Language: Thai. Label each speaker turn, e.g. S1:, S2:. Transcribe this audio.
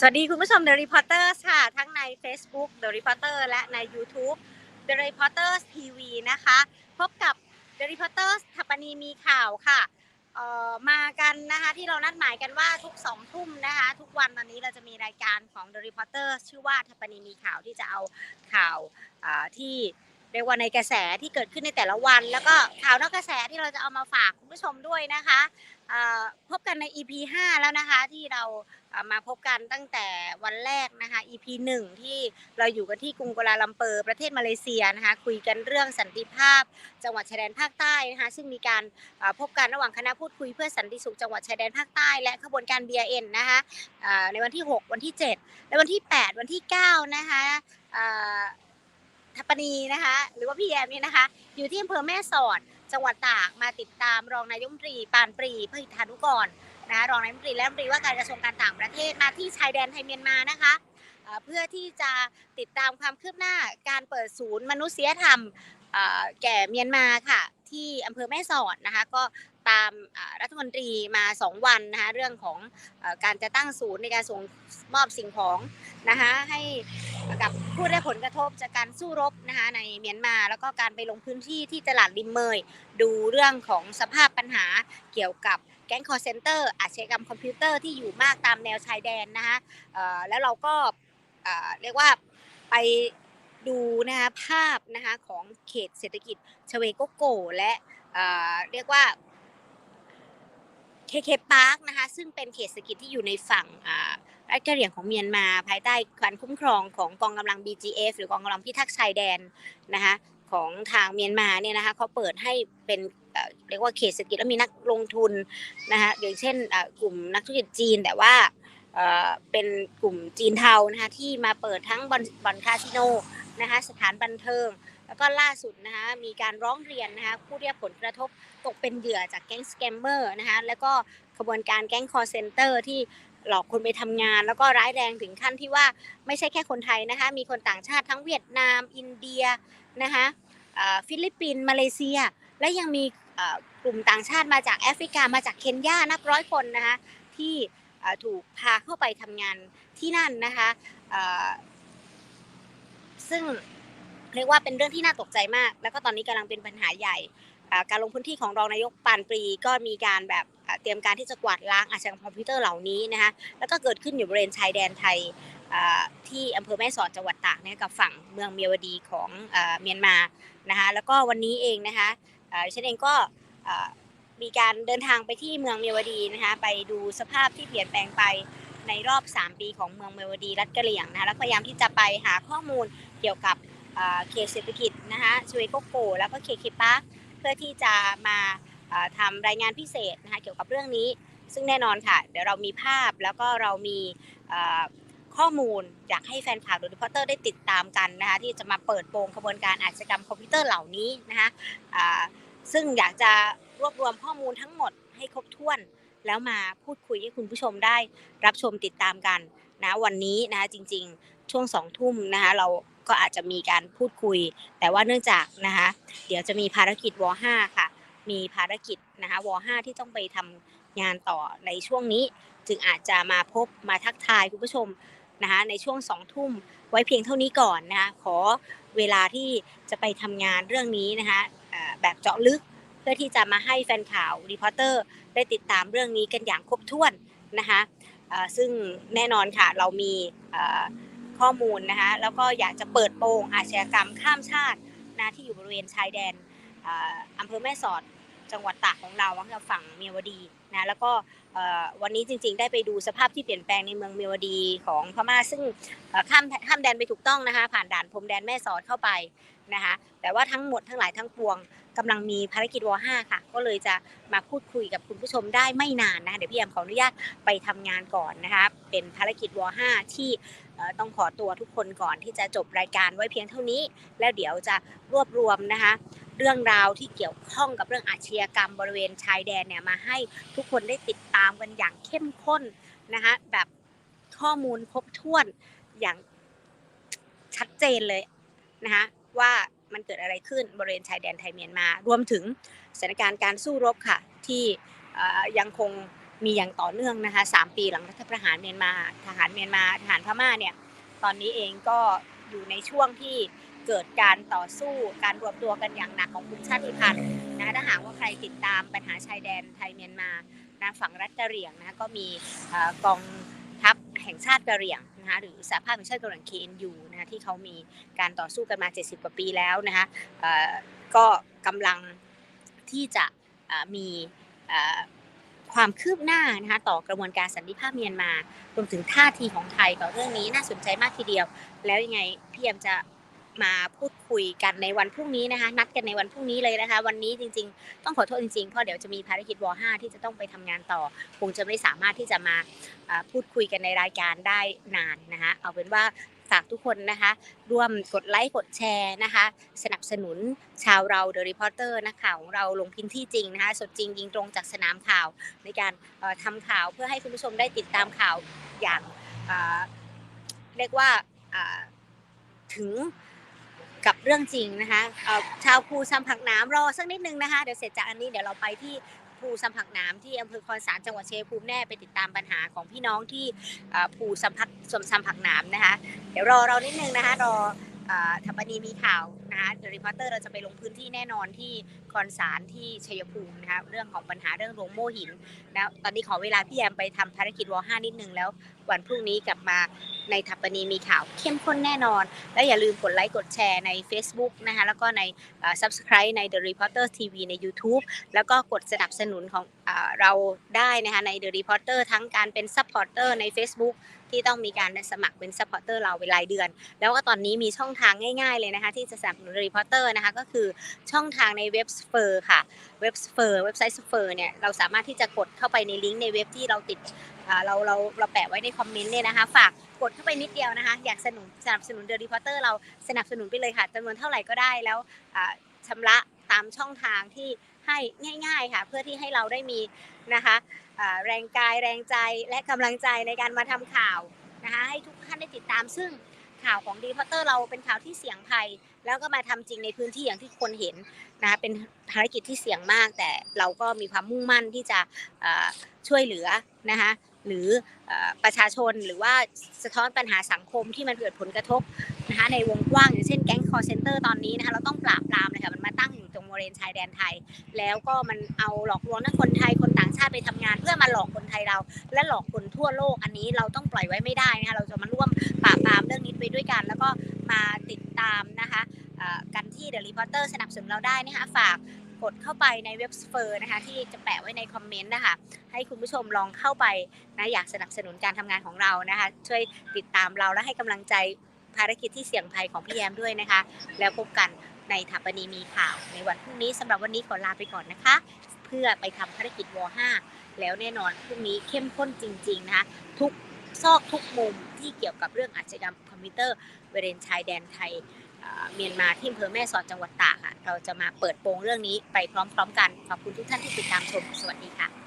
S1: สวัสดีคุณผู้ชม The Reporters ค่ะ ทั้งใน Facebook The Reporter และใน YouTube The Reporters TV นะคะ พบกับ The Reporters ทัปนีมีข่าวค่ะมากันนะคะที่เรานัดหมายกันว่าทุกสองทุ่มนะคะทุกวันตอนนี้เราจะมีรายการของ The Reporter ชื่อว่าทัปนีมีข่าวที่จะเอาข่าวที่เรียกว่าในกระแสที่เกิดขึ้นในแต่ละวัน แล้วก็ข่าวนอกกระแสที่เราจะเอามาฝากคุณผู้ชมด้วยนะคะ กันใน EP 5 แล้วนะคะที่เรามาพบกันตั้งแต่วันแรกนะคะ EP 1 ที่เราอยู่กันที่กรุงกัวลาลัมเปอร์ประเทศมาเลเซียนะคะคุยกันเรื่องสันติภาพ จังหวัดชายแดนภาคใต้นะคะซึ่งมีการพบกันระหว่างคณะพูดคุยเพื่อสันติสุขจังหวัดชายแดนภาคใต้และขบวนการ BRN นะคะในวันที่ 6 วันที่ 7 และวันที่ 8 วันที่ 9 นะคะทัปปนีนะคะหรือว่าพี่แยมนี่นะคะ อยู่ที่อำเภอแม่สอดจังหวัดตากมาติดตามรองนายมตรีปานปรีพหิทธานุกร นะคะรองนายมนตรีและรัฐมนตรีว่าการกระทรวงการต่างประเทศมาที่ชายแดนไทยเมียนมานะคะเพื่อที่จะติดตามความคืบหน้าการเปิดศูนย์มนุษยธรรมแก่เมียนมาค่ะ ที่อำเภอแม่สอดนะคะก็ตามรัฐมนตรีมา 2 วันนะคะเรื่องของการจะตั้งศูนย์ในการส่งมอบสิ่งของนะคะให้กับผู้ได้ผลกระทบจากการสู้รบนะคะในเมียนมา แล้วก็การไปลงพื้นที่ที่ตลาดริมเมย ดูเรื่องของสภาพปัญหาเกี่ยวกับ แก๊งคอร์เซนเตอร์อาชญากรรมคอมพิวเตอร์ที่อยู่มากตามแนวชายแดนนะคะแล้วเราก็เรียกว่าไปดูนะคะภาพนะคะของเขตเศรษฐกิจชเวโกโกและเรียกว่าเคเคพาร์คนะคะซึ่งเป็นเขตเศรษฐกิจที่อยู่ในฝั่งรัฐกะเหรี่ยงของเมียนมาภายใต้การคุ้มครองของกองกำลัง BGF หรือกองกำลังพิทักษ์ชายแดนนะคะของทางเมียนมาเนี่ยนะคะเขาเปิดให้เป็น เรียกว่าเขตเศรษฐกิจแล้วมีนักลงทุนนะคะอย่างเช่นกลุ่มนักธุรกิจจีนแต่ว่าเป็นกลุ่มจีนเทานะคะที่มาเปิดทั้งบอลบอลคาสิโนนะคะสถานบันเทิง แล้วก็ล่าสุดนะคะมีการร้องเรียนนะคะผู้ได้รับผลกระทบตกเป็นเหยื่อจากแก๊งสแกมเมอร์นะคะแล้วก็ขบวนการแก๊งคอร์เซนเตอร์ที่หลอกคนไปทำงาน แล้วก็ร้ายแรงถึงขั้นที่ว่าไม่ใช่แค่คนไทยนะคะมีคนต่างชาติทั้งเวียดนาม อินเดียนะคะฟิลิปปินส์มาเลเซีย และยังมี กลุ่มต่างชาติมาจากแอฟริกามาจากเคนยานับร้อยคนนะคะที่ถูกพาเข้าไปทำงานที่นั่นนะคะซึ่งเรียกว่าเป็นเรื่องที่น่าตกใจมาก แล้วก็ตอนนี้กำลังเป็นปัญหาใหญ่การลงพื้นที่ของรองนายกปานปรีก็มีการแบบเตรียมการที่จะกวาดล้างอาชญากรรมคอมพิวเตอร์เหล่านี้นะคะแล้วก็เกิดขึ้นอยู่บริเวณชายแดนไทยที่อำเภอแม่สอดจังหวัดตากเนี่ยกับฝั่งเมืองเมียวดีของเมียนมานะคะแล้วก็วันนี้เองนะคะ ดิฉันเองก็มีการเดินทางไปที่เมืองเมวดีนะคะไปดูสภาพที่เปลี่ยนแปลงไปในรอบ 3 ปีของเมืองเมวดีรัฐกะเหรี่ยงนะคะแล้วพยายามที่จะไปหาข้อมูลเกี่ยวกับเอ่อเขตเศรษฐกิจนะคะชเวโกโก แล้วก็เคเคปาเพื่อที่จะมาเอ่อทำรายงานพิเศษนะคะเกี่ยวกับเรื่องนี้ ซึ่งแน่นอนค่ะ เดี๋ยวเรามีภาพแล้วก็เรามีข้อมูลอยากให้แฟนข่าวดูดิพอเตอร์ได้ติดตามกันนะคะที่จะมาเปิดโปงขบวนการอาชญากรรมคอมพิวเตอร์เหล่านี้นะคะ ซึ่งอยากจะรวบรวมข้อมูลทั้งหมดให้ครบถ้วน แล้วมาพูดคุยให้คุณผู้ชมได้รับชมติดตามกันนะวันนี้นะคะจริงๆ ช่วงสองทุ่มนะคะเราก็อาจจะมีการพูดคุย แต่ว่าเนื่องจากนะคะเดี๋ยวจะมีภารกิจว5ค่ะ มีภารกิจนะคะว5ที่ต้องไปทำงานต่อในช่วงนี้ จึงอาจจะมาพบมาทักทายคุณผู้ชมนะคะในช่วงสองทุ่มไว้เพียงเท่านี้ก่อนนะคะขอเวลาที่จะไปทำงานเรื่องนี้นะคะ แบบเจาะลึก เพื่อที่จะมาให้แฟนข่าวรีพอร์เตอร์ได้ติดตามเรื่องนี้กันอย่างครบถ้วนนะคะซึ่งแน่นอนค่ะเรามีข้อมูลนะคะแล้วก็อยากจะเปิดโปงอาชญากรรมข้ามชาตินะที่อยู่บริเวณชายแดนอำเภอแม่สอดจังหวัดตากของเราทางฝั่งเมียวดีนะแล้วก็วันนี้จริง ๆ ได้ไปดูสภาพที่เปลี่ยนแปลงในเมืองเมียวดีของพม่าซึ่งข้ามข้ามแดนไปถูกต้องนะคะผ่านด่านพรมแดนแม่สอดเข้าไป นะคะแต่ว่าทั้งหมดทั้งหลายทั้งปวงกำลังมีภารกิจว5ค่ะ ก็เลยจะมาพูดคุยกับคุณผู้ชมได้ไม่นานนะคะเดี๋ยวพี่แอมขออนุญาตไปทำงานก่อนนะคะเป็นภารกิจว5ที่เอ่ต้องขอตัวทุกคนก่อนที่จะจบรายการไว้เพียงเท่านี้ แล้วเดี๋ยวจะรวบรวมนะคะ เรื่องราวที่เกี่ยวข้องกับเรื่องอาชญากรรมบริเวณชายแดนเนี่ยมาให้ทุกคนได้ติดตามกันอย่างเข้มข้นนะคะแบบข้อมูลครบถ้วนอย่างชัดเจนเลยนะคะ ว่ามันเกิดอะไรขึ้นบริเวณชายแดนไทยเมียนมา รวมถึงสถานการณ์การสู้รบค่ะ ที่ยังคงมีอย่างต่อเนื่องนะคะสามปีหลังรัฐประหารเมียนมา ทหารเมียนมา ทหารพม่าเนี่ย ตอนนี้เองก็อยู่ในช่วงที่เกิดการต่อสู้ การรวมตัวกันอย่างหนักของกลุ่มชาติพันธุ์นะถ้าหากว่าใครติดตามปัญหาชายแดนไทยเมียนมานะฝั่งรัฐกะเหรี่ยงนะก็มีกอง แห่งชาติกะเหรี่ยงนะคะหรือสหภาพแห่งชาติกะเหรี่ยง KNU นะคะที่เขามีการต่อสู้กันมา 70 กว่าปีแล้วนะคะก็กำลังที่จะมีความคืบหน้านะคะต่อกระบวนการสันติภาพเมียนมารวมถึงท่าทีของไทยต่อเรื่องนี้น่าสนใจมากทีเดียว แล้วยังไงพี่แอมจะ มาพูดคุยกันในวันพรุ่งนี้นะคะ นัดกันในวันพรุ่งนี้เลยนะคะ วันนี้จริง ๆ ต้องขอโทษจริงๆเพราะเดี๋ยวจะมีภารกิจว5ที่จะต้องไปทำงานต่อ คงจะไม่สามารถที่จะมาพูดคุยกันในรายการได้นานนะคะเอาเป็นว่าฝากทุกคนนะคะ ร่วมกดไลค์กดแชร์นะคะ สนับสนุนชาวเรา The Reporter นักข่าวของเราลงพื้นที่จริงนะคะ สดจริงยิงตรงจากสนามข่าว ในการทำข่าวเพื่อให้คุณผู้ชมได้ติดตามข่าวอย่างเรียกว่าถึง กับเรื่องจริงนะคะชาวภูซัมผักน้ำรอสักนิดนึงนะคะเดี๋ยวเสร็จจากอันนี้เดี๋ยวเราไปที่ภูซัมผักน้ำที่อำเภอคอนสารจังหวัดเชียงภูมิแน่ไปติดตามปัญหาของพี่น้องที่ภูสัมผักสมซัมผักน้ำนะคะ เดี๋ยวรอเรานิดนึงนะคะรออ่าทัปนีมีข่าวนะคะเดอะรีพอร์เตอร์เราจะไปลงพื้นที่แน่นอนที่คอนสารที่ชัยภูมินะคะเรื่องของปัญหาเรื่องโรงโม่หินนะตอนนี้ขอเวลาพี่แอมไปทำภารกิจวห้านิดนึงแล้ว วันพรุ่งนี้กลับมาในทัปปนีมีข่าวเข้มข้นแน่นอน และอย่าลืมกดไลค์กดแชร์ใน Facebook นะคะแล้วก็ใน Subscribe ใน The Reporter TV ใน YouTube แล้วก็กดสนับสนุนของเราได้นะคะใน The Reporter ทั้งการเป็น Supporter ใน Facebook ที่ต้องมีการสมัครเป็น Supporter เราเป็นรายเดือน แล้วก็ตอนนี้มีช่องทางง่ายๆเลยนะคะที่จะสนับสนุน The Reporter นะคะก็คือช่องทางในเว็บสเฟอร์ค่ะเว็บสเฟอร์เว็บไซต์สเฟอร์เนี่ยเราสามารถที่จะกดเข้าไปในลิงก์ในเว็บที่เราติด เราเราเราแปะไว้ในคอมเมนต์เนี่ยนะคะ ฝากกดเข้าไปนิดเดียวนะคะ อยากสนับสนับสนุน The Reporter เราสนับสนุนไปเลยค่ะจำนวนเท่าไหร่ก็ได้แล้วชำระตามช่องทางที่ให้ง่าย ๆค่ะ เพื่อที่ให้เราได้มีนะคะแรงกายแรงใจและกำลังใจในการมาทำข่าวนะคะให้ทุกท่านได้ติดตามซึ่งข่าวของดีพอเตอร์เราเป็นข่าวที่เสี่ยงภัย แล้วก็มาทำจริงในพื้นที่อย่างที่คนเห็นนะคะเป็นภารกิจที่เสี่ยงมาก แต่เราก็มีความมุ่งมั่นที่จะช่วยเหลือนะคะ หรือประชาชนหรือว่าสะท้อนปัญหาสังคมที่มันเกิดผลกระทบนะคะในวงกว้างอย่างเช่นแก๊งคอร์เซนเตอร์ตอนนี้นะคะเราต้องปราบปรามเลยค่ะมันมาตั้งอยู่ตรงบริเวณชายแดนไทย แล้วก็มันเอาหลอกลวงทั้งคนไทยคนต่างชาติไปทำงาน เพื่อมาหลอกคนไทยเรา และหลอกคนทั่วโลกอันนี้เราต้องปล่อยไว้ไม่ได้นะคะเราจะมาร่วมปราบปรามเรื่องนี้ไปด้วยกัน แล้วก็มาติดตามนะคะกันที่ The Reporter สนับสนุนเราได้นะคะฝาก กดเข้าไปในเว็บเฟอร์นะคะที่จะแปะไว้ในคอมเมนต์นะคะให้คุณผู้ชมลองเข้าไปนะอยากสนับสนุนการทำงานของเรานะคะ ช่วยติดตามเราและให้กำลังใจภารกิจที่เสี่ยงภัยของพี่แยมด้วยนะคะ แล้วพบกันในถัปนีมีข่าว ในวันพรุ่งนี้สำหรับวันนี้ขอลาไปก่อนนะคะ เพื่อไปทำภารกิจว5แล้วแน่นอนพรุ่งนี้เข้มข้นจริง ๆ นะคะทุกซอกทุกมุมที่เกี่ยวกับเรื่องอาชญากรรมคอมพิวเตอร์บริเวณชายแดนไทย เมียนมาที่อำเภอแม่สอดจังหวัดตากค่ะ เราจะมาเปิดโปงเรื่องนี้ไปพร้อมๆกัน ขอบคุณทุกท่านที่ติดตามชม สวัสดีค่ะ